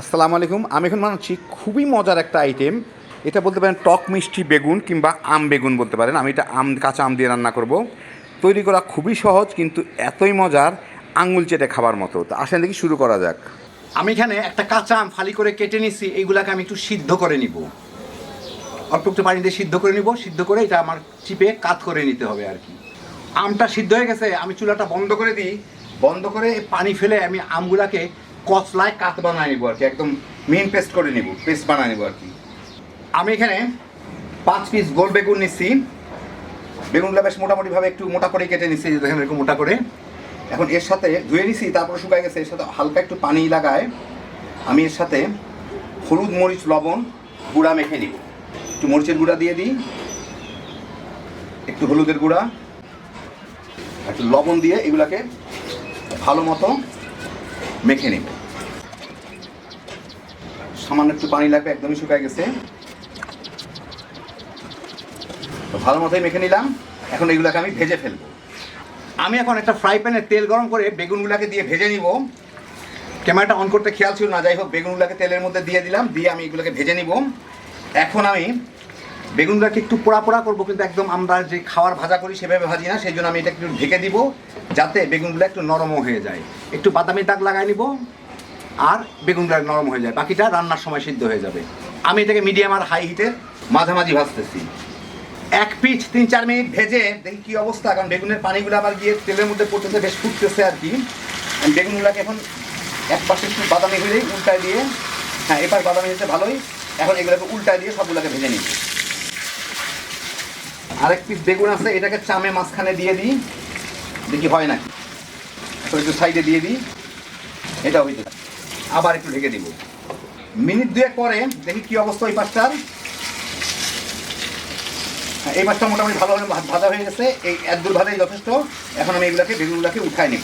আসসালামু আলাইকুম। আমি এখন বানাচ্ছি খুবই মজার একটা আইটেম এটা বলতে পারেন টক মিষ্টি বেগুন কিংবা আম বেগুন বলতে পারেন। আমি এটা আম, কাঁচা আম দিয়ে রান্না করব। তৈরি করা খুবই সহজ কিন্তু এতই মজার আঙুল চেটে খাবার মতো। তো আসেন দেখি শুরু করা যাক। আমি এখানে একটা কাঁচা আম ফালি করে কেটে নিছি। এইগুলাকে আমি একটু সিদ্ধ করে নিব। অল্প একটু পানি দিয়ে সিদ্ধ করে নিব। সিদ্ধ করে এটা আমার চিপে কাত করে নিতে হবে আর কি। আমটা সিদ্ধ হয়ে গেছে। আমি চুলাটা বন্ধ করে দিই। বন্ধ করে পানি ফেলে আমি আমগুলাকে কচলায় কাত বানায় নিব আর কি, একদম মেন পেস্ট করে নিব পেস্ট বানিয়ে নেব আর কি। আমি এখানে পাঁচ পিস গোল বেগুন নিচ্ছি বেগুনগুলো বেশ মোটামুটিভাবে একটু মোটা করে কেটে নিচ্ছি দেখেন এরকম মোটা করে। এখন এর সাথে ধুয়ে নিছি, তারপর শুকায় গেছে, এর সাথে হালকা একটু পানি লাগায় আমি এর সাথে হলুদ মরিচ, লবণ, গুঁড়া মেখে নিব। একটু মরিচের গুঁড়া দিয়ে দিই, একটু হলুদের গুঁড়া, একটু লবণ দিয়ে এগুলাকে ভালো মতো মেখে নিব। সামান্য একটু পানি লাগবে, একদমই শুকায় গেছে। ভালো মতোই মেখে নিলাম। এখন এগুলাকে আমি ভেজে ফেলব। আমি এখন একটা ফ্রাই প্যানে তেল গরম করে বেগুনগুলাকে দিয়ে ভেজে নিব। ক্যামেরাটা অন করতে খেয়াল ছিল না, যাই হোক, বেগুনগুলোকে তেলের মধ্যে দিয়ে দিলাম, দিয়ে আমি এগুলোকে ভেজে নিব। এখন আমি বেগুনগুলোকে একটু পোড়া পোড়া করব, কিন্তু একদম আমরা যে খাওয়ার ভাজা করি সেভাবে ভাজি না, সেই জন্য আমি এটা একটু ঢেকে দিব, যাতে বেগুনগুলো একটু নরমও হয়ে যায়। একটু বাদামি দাগ লাগাই নিব, আর বেগুনগুলো নরম হয়ে যায়। বাকিটা রান্নার সময় সিদ্ধ হয়ে যাবে। আমি এটাকে মিডিয়াম আর হাই হিটে মাঝামাঝি ভাজতেছি। এক পিচ, তিন, চার মিনিট ভেজে দেখি কী অবস্থা, কারণ বেগুনের পানিগুলো আবার গিয়ে তেলের মধ্যে পড়তেছে, বেশ ফুটতেছে আর কি। বেগুনগুলোকে এখন এক পাশে একটু বাদামি হলেই উল্টায় দিয়ে হ্যাঁ এবার বাদামি হচ্ছে ভালোই, এখন এগুলোকে উল্টায় দিয়ে সবগুলোকে ভেজে নিব। আরেক পিস বেগুন আছে এটাকে চামে মাঝখানে দিয়ে দিই। দেখি হয় নাকি? একটু সাইডে দিয়ে দিই। এটা হইতে আবার একটু ঢেকে দিব। মিনিট দুয়েক পরে দেখি কি অবস্থা ওই পাশটার। হ্যাঁ, এই মাছটা মোটামুটি ভালোভাবে ভা- ভাজা হয়ে গেছে। এই এক দূর ভাজাই যথেষ্ট। এখন আমি এগুলাকে বেগুনগুলোকে উঠায় নেব।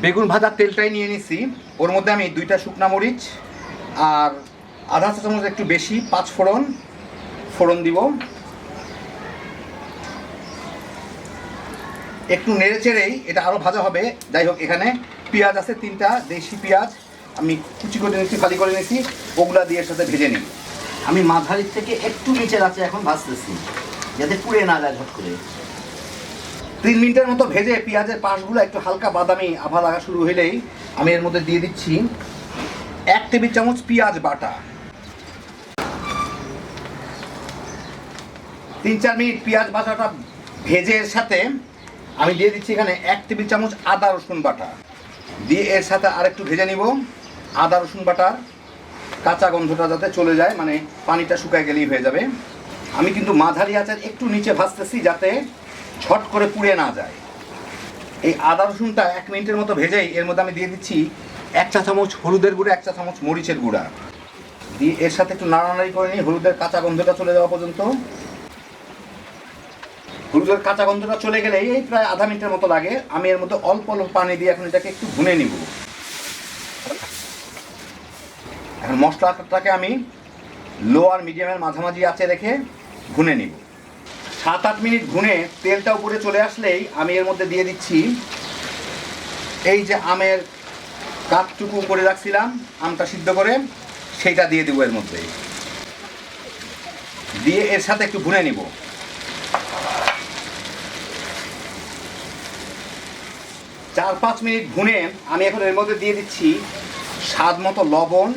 বেগুন ভাজার তেলটাই নিয়ে নিছি। ওর মধ্যে আমি দুইটা শুকনা মরিচ আর আধা চা চামচ একটু বেশি পাঁচ ফোড়ন ফোড়ন দিব। একটু নেড়ে চেড়েই এটা আরও ভাজা হবে। যাই হোক এখানে পেঁয়াজ আছে তিনটা দেশি পেঁয়াজ। আমি কুচি করে নিচ্ছি খালি করে নিচ্ছি ওগুলা দিয়ে এর সাথে ভেজে নিই আমি মাঝারির থেকে একটু নিচের আছে এখন ভাজতেছি যাতে পুড়ে না যায় ঝট করে। তিন মিনিটের মতো ভেজে পেঁয়াজের পাশগুলো একটু হালকা বাদামি আভা লাগা শুরু হলেই আমি এর মধ্যে দিয়ে দিচ্ছি এক টেবিল চামচ পেঁয়াজ বাটা। তিন, চার মিনিট পেঁয়াজ বাটাটা ভেজে এর সাথে আমি দিয়ে দিচ্ছি এখানে এক টেবিল চামচ আদা রসুন বাটা। দিয়ে এর সাথে আরেকটু ভেজে নিব। আদা রসুন বাটার কাঁচা গন্ধটা যাতে চলে যায় মানে পানিটা শুকায় গেলেই হয়ে যাবে। আমি কিন্তু মাঝারি আচার একটু নিচে ভাজতেছি যাতে ছট করে পুড়ে না যায়। এই আদা রসুনটা এক মিনিটের মতো ভেজেই এর মধ্যে আমি দিয়ে দিচ্ছি এক চা চামচ হলুদের গুঁড়া, এক চা চামচ মরিচের গুঁড়া। দিয়ে এর সাথে একটু নাড়ানাড়ি করে নিই হলুদের কাঁচা গন্ধটা চলে যাওয়া পর্যন্ত হলুদের কাঁচা গন্ধটা চলে গেলে এই প্রায় আধা মিনিটের মতো লাগে। আমি এর মধ্যে অল্প অল্প পানি দিয়ে এখন এটাকে একটু ভুনে নিব। এখন মশলাটাকে আমি লো আর মিডিয়ামের মাঝামাঝি আঁচে রেখে ভুনে নিব। সাত আট মিনিট ভুনে তেলটা উপরে চলে আসলেই আমি এর মধ্যে দিয়ে দিচ্ছি এই যে আমের কাঠটুকু করে রাখছিলাম, আমটা সিদ্ধ করে সেইটা দিয়ে দেবো এর মধ্যে দিয়ে এর সাথে একটু ভুনে নিব। চার পাঁচ মিনিট ভুনে আমি এখন এর মধ্যে দিয়ে দিচ্ছি স্বাদ মতো লবণ।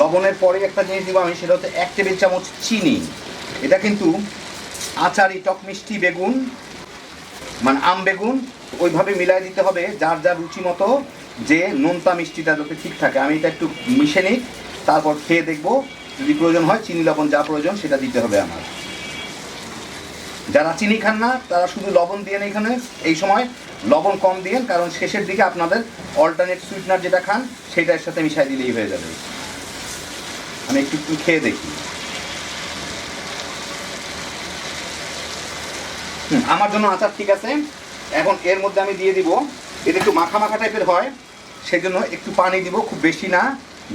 লবণের পরে একটা জিনিস দিব আমি, সেটা হচ্ছে এক টেবিল চামচ চিনি। এটা কিন্তু আচারি টক মিষ্টি বেগুন মানে আম বেগুন, ওইভাবে মিলাই দিতে হবে যার যার রুচি মতো, যে নোনতা মিষ্টিটা যাতে ঠিক থাকে। আমি এটা একটু মিশে নিই, তারপর খেয়ে দেখব। যদি প্রয়োজন হয়, চিনি, লবণ যা প্রয়োজন, সেটা দিতে হবে আমার। যারা চিনি খান না, তারা শুধু লবণ দিয়ে এখানে, এই সময় লবণ কম দিয়েন কারণ শেষের দিকে আপনাদের অল্টারনেট সুইটনার যেটা খান সেটা এর সাথে মিশাই দিলেই হয়ে যাবে। আমি একটু একটু খেয়ে দেখি। আমার জন্য আচার ঠিক আছে। এখন এর মধ্যে আমি দিয়ে দিব, এটা একটু মাখা মাখা টাইপের হয় সেই জন্য একটু পানি দিব, খুব বেশি না,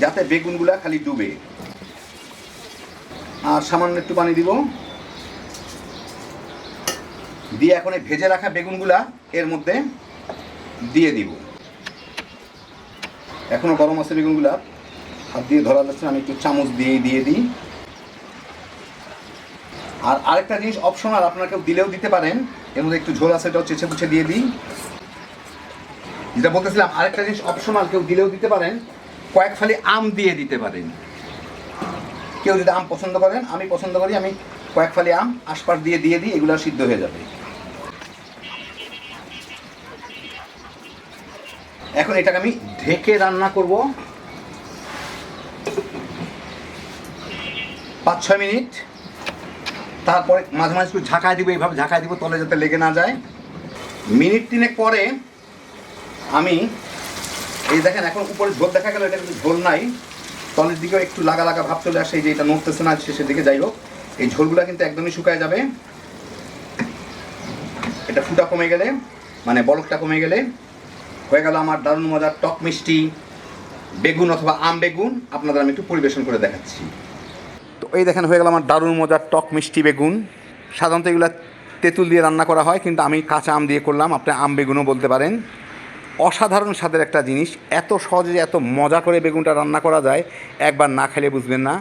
যাতে বেগুনগুলা খালি ডুবে। আর সামান্য একটু পানি দিব। দিয়ে এখন এই ভেজে রাখা বেগুনগুলা এর মধ্যে দিয়ে দিব। এখনও গরম আছে বেগুনগুলা। হাত দিয়ে ধরা যাচ্ছে আমি একটু চামচ দিয়ে দিয়ে দিই। আর আরেকটা জিনিস অপশনাল আপনারা কেউ দিলেও দিতে পারেন। এর মধ্যে একটু ঝোল আছে, এটাও চেঁচে পুছে দিয়ে দিই। যেটা বলতেছিলাম, আরেকটা জিনিস অপশনাল কেউ দিলেও দিতে পারেন। কয়েক ফালি আম দিয়ে দিতে পারেন। কেউ যদি আম পছন্দ করেন, আমি পছন্দ করি, আমি কয়েক ফালি আম, আশপাশ দিয়ে দিয়ে দিই, এগুলো সিদ্ধ হয়ে যাবে। এখন এটাকে আমি ঢেকে রান্না করব। পাঁচ ছয় মিনিট। তারপরে মাঝে মাঝে একটু ঝাঁকায় দিব, এইভাবে ঝাঁকায় দিব, তলে যাতে লেগে না যায়। মিনিট তিনেক পরে আমি, এই দেখেন, এখন উপরে ঝোল দেখা গেল, এটা কিন্তু ঝোল নাই। তলের দিকেও একটু লাগা লাগা ভাব চলে আসে, এই যে এটা নড়তেছে না শেষের দিকে যাই হোক। এই ঝোলগুলো কিন্তু একদমই শুকায় যাবে। এটা ফুটা কমে গেলে মানে বলকটা কমে গেলে। হয়ে গেল আমার দারুণ মজার টক মিষ্টি, বেগুন অথবা আম বেগুন। আপনাদের আমি একটু পরিবেশন করে দেখাচ্ছি। তো এই দেখেন, হয়ে গেল আমার দারুণ মজার টক মিষ্টি বেগুন। সাধারণত এগুলো তেঁতুল দিয়ে রান্না করা হয়, কিন্তু আমি কাঁচা আম দিয়ে করলাম। আপনি আম বেগুনও বলতে পারেন। অসাধারণ স্বাদের একটা জিনিস। এত সহজে এত মজা করে বেগুনটা রান্না করা যায়, একবার না খেলে বুঝবেন না।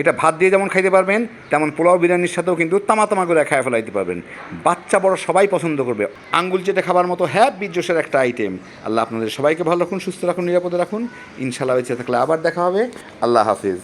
এটা ভাত দিয়ে যেমন খাইতে পারবেন, তেমন পোলাও বিরিয়ানির সাথেও কিন্তু তামা তামা করে খায় ফেলাইতে পারবেন। বাচ্চা বড় সবাই পছন্দ করবে। আঙ্গুল চেটে খাবার মতো হ্যাঁ বীর্যসের একটা আইটেম আল্লাহ আপনাদের সবাইকে ভালো রাখুন, সুস্থ রাখুন, নিরাপদে রাখুন। ইনশাল্লাহ বেঁচে থাকলে আবার দেখা হবে। আল্লাহ হাফিজ।